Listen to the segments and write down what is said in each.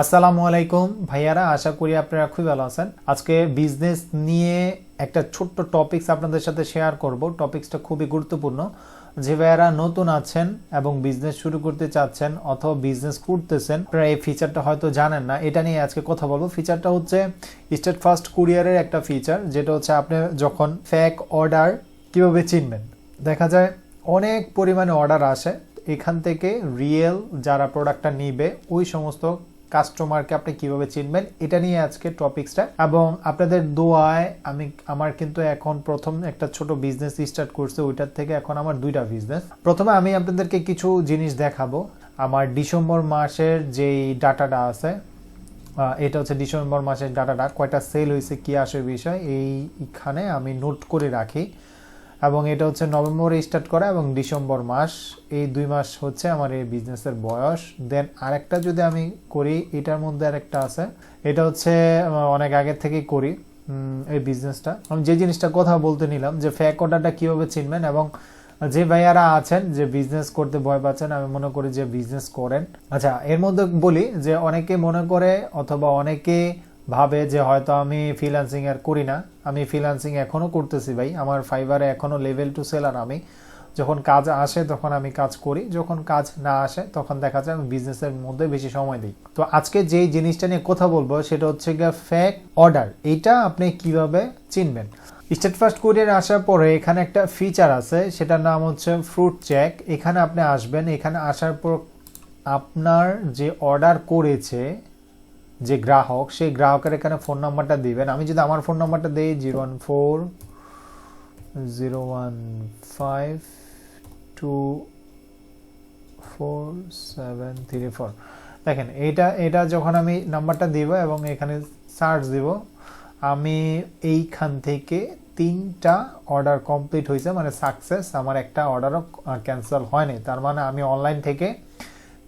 আসসালামু আলাইকুম। ভাইয়ারা, আশা করি আপনারা খুবই ভালো আছেন। আজকে বিজনেস নিয়ে একটা ছোট্ট টপিকস আপনাদের সাথে শেয়ার করব। টপিকসটা খুবই গুরুত্বপূর্ণ। যে ভাইয়ারা নতুন আছেন এবং বিজনেস শুরু করতে চাচ্ছেন অথবা বিজনেস করতেছেন, আপনারা এই ফিচারটা হয়তো জানেন না। এটা নিয়ে আজকে কথা বলব। ফিচারটা হচ্ছে স্টেট ফার্স্ট কুরিয়ারের একটা ফিচার যেটা হচ্ছে আপনি যখন ফ্যাক অর্ডার কীভাবে চিনবেন। দেখা যায় অনেক পরিমাণে অর্ডার আসে। এখান থেকে রিয়েল যারা প্রোডাক্টটা নিবে, ওই সমস্ত কাস্টমারকে আপনি কীভাবে চিনবেন, এটা নিয়ে আজকে টপিকসটা এবং আপনাদের দোয়ায় আমি, আমার কিন্তু এখন প্রথম একটা ছোট বিজনেস স্টার্ট করছে, ওইটার থেকে এখন আমার দুইটা বিজনেস প্রথমে আমি আপনাদেরকে কিছু জিনিস দেখাবো। আমার ডিসেম্বর মাসের যেই ডাটাটা আছে এটা হচ্ছে ডিসেম্বর মাসের ডাটাটা কয়টা সেল হয়েছে, কি আসে বিষয়, এইখানে আমি নোট করে রাখি। এবং এটা হচ্ছে নভেম্বরে স্টার্ট করা এবং ডিসেম্বর মাস। এই দুই মাস হচ্ছে আমার এই বিজনেসের বয়স। দেন আরেকটা যদি আমি করি, এটার মধ্যে আরেকটা আছে। এটা হচ্ছে অনেক আগে থেকেই করি এই বিজনেসটা আমি যে জিনিসটা কথা বলতে নিলাম, যে ফ্যাক অর্ডারটা কীভাবে চিনবেন এবং যে ভাইয়ারা আছেন, যে বিজনেস করতে ভয় পাচ্ছেন, আমি মনে করি যে বিজনেস করেন। আচ্ছা এর মধ্যে বলি যে অনেকে মনে করে অথবা অনেকে ভাবে যে হয়তো আমি ফ্রিল্যান্সিং আর করি না, আমি ফ্রিল্যান্সিং এখনও করতেছি ভাই। আমার ফাইবারে এখনও লেভেল টু সেলার আমি। যখন কাজ আসে তখন আমি কাজ করি, যখন কাজ না আসে তখন দেখা যায় আমি বিজনেসের মধ্যে বেশি সময় দিই। তো আজকে যেই জিনিসটা নিয়ে কথা বলব সেটা হচ্ছে গিয়ে ফ্যাক অর্ডার এটা আপনি কীভাবে চিনবেন? স্টেট ফার্স্ট কুরিয়ার আসার পরে এখানে একটা ফিচার আছে, সেটার নাম হচ্ছে ফ্রুট চেক এখানে আপনি আসবেন, এখানে আসার পর আপনার যে অর্ডার করেছে যে গ্রাহক, সেই গ্রাহকের এখানে ফোন নাম্বারটা দিবেন। আমি যদি আমার ফোন নাম্বারটা দিই zero one four zero one five two four seven three four দেখেন এটা এটা যখন আমি নাম্বারটা দিব এবং এখানে সার্চ দিব, আমি এইখান থেকে তিনটা অর্ডার কমপ্লিট হয়েছে মানে সাকসেস আমার একটা অর্ডারও ক্যান্সেল হয়নি। তার মানে আমি অনলাইন থেকে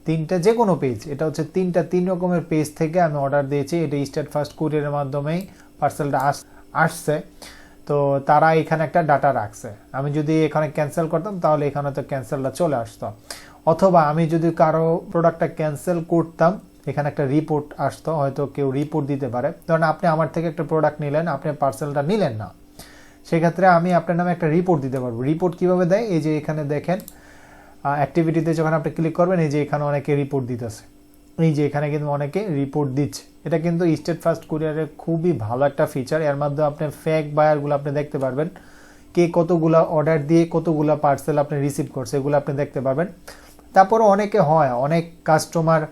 তিনটা যে কোনো পেজ এটা হচ্ছে তিনটা, তিন রকমের পেজ থেকে আমি অর্ডার দিয়েছি। এটা স্টেট ফার্স্ট কুরিয়ারের মাধ্যমেই পার্সেলটা আস, আসছে। তো তারা এখানে একটা ডাটা রাখছে। আমি যদি এখানে ক্যান্সেল করতাম, তাহলে এখানে তো ক্যান্সেলটা চলে আসতো। অথবা আমি যদি কারও প্রোডাক্টটা ক্যান্সেল করতাম, এখানে একটা রিপোর্ট আসতো, হয়তো কেউ রিপোর্ট দিতে পারে। ধরেন আপনি আমার থেকে একটা প্রোডাক্ট নিলেন, আপনি পার্সেলটা নিলেন না। সেক্ষেত্রে আমি আপনার নামে একটা রিপোর্ট দিতে পারব। রিপোর্ট কীভাবে দেয়? এই যে এখানে দেখেন অ্যাক্টিভিটিতে যখন আপনি ক্লিক করবেন, এই যে এখানে অনেকে রিপোর্ট দিতেছে। এই যে এখানে কিন্তু অনেকে রিপোর্ট দিচ্ছে। এটা কিন্তু স্টেট ফার্স্ট কুরিয়ারের খুবই ভালো একটা ফিচার এর মাধ্যমে আপনি ফেক বায়ারগুলো আপনি দেখতে পারবেন। কে কতগুলা অর্ডার দিয়ে কতগুলা পার্সেল আপনি রিসিভ করছে, এগুলো আপনি দেখতে পারবেন। তারপরে অনেকে হয়, অনেক কাস্টমার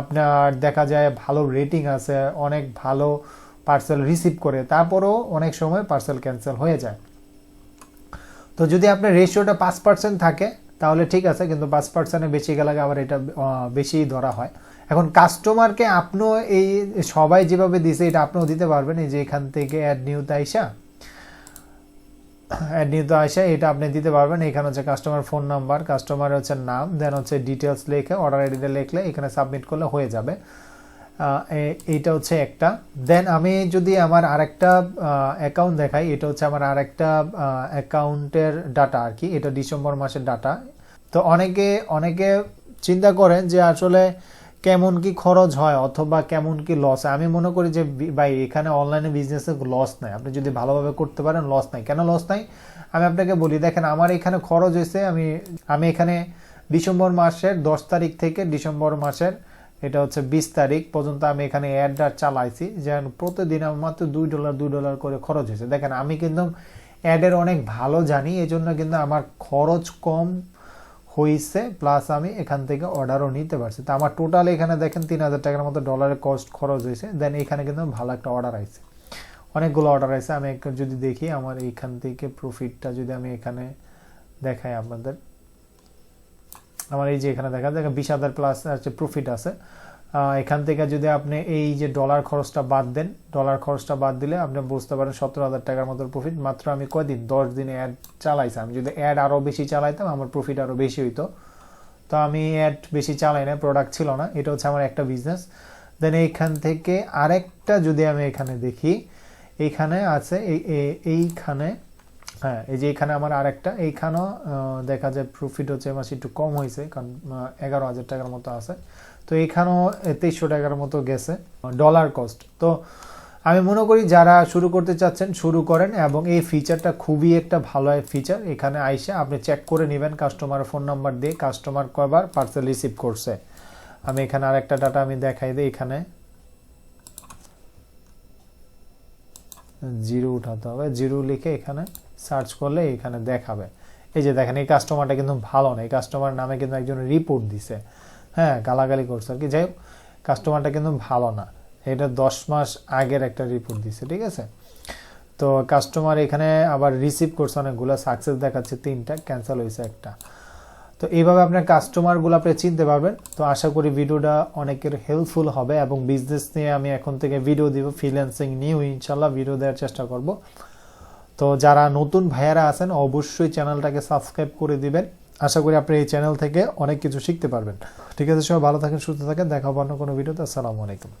আপনার দেখা যায় ভালো রেটিং আছে, অনেক ভালো পার্সেল রিসিভ করে, তারপরেও অনেক সময় পার্সেল ক্যান্সেল হয়ে যায়। তো যদি আপনার রেশিওটা পাঁচ পার্সেন্ট থাকে তাহলে ঠিক আছে, কিন্তু পাঁচ পার্সেন্টে বেশি গেলে আবার এটা বেশি ধরা হয়। এখন কাস্টমারকে আপনিও এই, সবাই যেভাবে দিছে, এটা আপনিও দিতে পারবেন। এই যে এখান থেকে অ্যাড নিউতে আইসা অ্যাড নিউতে আইসা, এটা আপনি দিতে পারবেন। এখানে হচ্ছে কাস্টমার ফোন নাম্বার কাস্টমার হচ্ছে নাম দেন হচ্ছে ডিটেলস লেখে অর্ডার আইডিটা লিখলে এখানে সাবমিট করলে হয়ে যাবে। এইটা হচ্ছে একটা। দেন আমি যদি আমার আরেকটা অ্যাকাউন্ট দেখাই, এটা হচ্ছে আমার আরেকটা অ্যাকাউন্টের ডাটা আর কি। এটা ডিসেম্বর মাসের ডাটা তো অনেকে অনেকে চিন্তা করেন যে আসলে কেমন কি খরচ হয় অথবা কেমন কি লস আমি মনে করি যে ভাই, এখানে অনলাইনে বিজনেসে লস নাই। আপনি যদি ভালোভাবে করতে পারেন লস নাই। কেন লস নাই? আমি আপনাকে বলি, দেখেন, আমার এখানে খরচ হয়েছে, আমি আমি এখানে ডিসেম্বর মাসের দশ তারিখ থেকে ডিসেম্বর মাসের, এটা হচ্ছে বিশ তারিখ পর্যন্ত আমি এখানে অ্যাডটা চালাইছি যেন প্রতিদিন আমার মাত্র দুই ডলার দুই ডলার করে খরচ হয়েছে। দেখেন, আমি কিন্তু অ্যাডের অনেক ভালো জানি এই জন্য কিন্তু আমার খরচ কম হয়েছে প্লাস আমি এখান থেকে অর্ডারও নিতে পারছি। তো আমার টোটাল এখানে দেখেন তিন হাজার টাকার মতো ডলারের কস্ট খরচ হয়েছে। দেন এখানে কিন্তু ভালো একটা অর্ডার আইছে। অনেকগুলো অর্ডার আছে আমি যদি দেখি, আমার এইখান থেকে প্রফিটটা যদি আমি এখানে দেখাই আপনাদের। আমার এই যে এখানে দেখা যায় বিশ হাজার প্লাস হচ্ছে প্রফিট আছে। এখান থেকে যদি আপনি এই যে ডলার খরচটা বাদ দেন ডলার খরচটা বাদ দিলে আপনি বুঝতে পারেন সতেরো হাজার টাকার মতো প্রফিট মাত্র আমি কয়দিন? দশ দিনে অ্যাড চালাইছি আমি যদি অ্যাড আরও বেশি চালাইতাম, আমার প্রফিট আরও বেশি হইতো। তো আমি অ্যাড বেশি চালাই না প্রোডাক্ট ছিল না। এটা হচ্ছে আমার একটা বিজনেস দেন এইখান থেকে আরেকটা যদি আমি এখানে দেখি, এইখানে আছে, এই- এই- এইখানে হ্যাঁ এই যে এখানে আমার আরেকটা, এইখানেও দেখা যায় প্রফিট হচ্ছে মাসে একটু কম হয়েছে, কারণ এগারো হাজার টাকার মতো আছে। তো এখানেও তেইশশো টাকার মতো গেছে ডলার কস্ট তো আমি মনে করি যারা শুরু করতে চাচ্ছেন, শুরু করেন এবং এই ফিচারটা খুবই একটা ভালো ফিচার এখানে আইসা আপনি চেক করে নেবেন কাস্টমার ফোন নাম্বার দিয়ে কাস্টমার কবার পার্সেল রিসিভ করছে। আমি এখানে আরেকটা ডাটা আমি দেখাই দিই এখানে। জিরো উঠাতে হবে, জিরো লিখে এখানে। সার্চ করলে এখানে দেখাবে। এই যে দেখেন, এই কাস্টমারটা কিন্তু ভালো না। এই কাস্টমার নামে কিন্তু একজন রিপোর্ট দিছে। হ্যাঁ গালাগালি করছে আর কি। যাই হোক কাস্টমারটা কিন্তু ভালো না। এটা দশ মাস আগের একটা রিপোর্ট দিছে, ঠিক আছে? তো কাস্টমার এখানে আবার রিসিভ করছে অনেকগুলো। সাকসেস দেখাচ্ছে তিনটা ক্যান্সেল হয়েছে একটা। তো এইভাবে আপনার কাস্টমারগুলো আপনি চিনতে পারবেন। তো আশা করি ভিডিওটা অনেকের হেল্পফুল হবে এবং বিজনেস নিয়ে আমি এখন থেকে ভিডিও দিব। ফ্রিল্যান্সিং নিয়েও ইনশাল্লাহ ভিডিও দেওয়ার চেষ্টা করব। তো যারা নতুন ভাইয়ারা আছেন, অবশ্যই চ্যানেলটাকে সাবস্ক্রাইব করে দিবেন। আশা করি আপনি এই চ্যানেল থেকে অনেক কিছু শিখতে পারবেন। ঠিক আছে, সবাই ভালো থাকেন, সুস্থ থাকেন। দেখা হবে কোনো ভিডিওতে। আসসালামু আলাইকুম।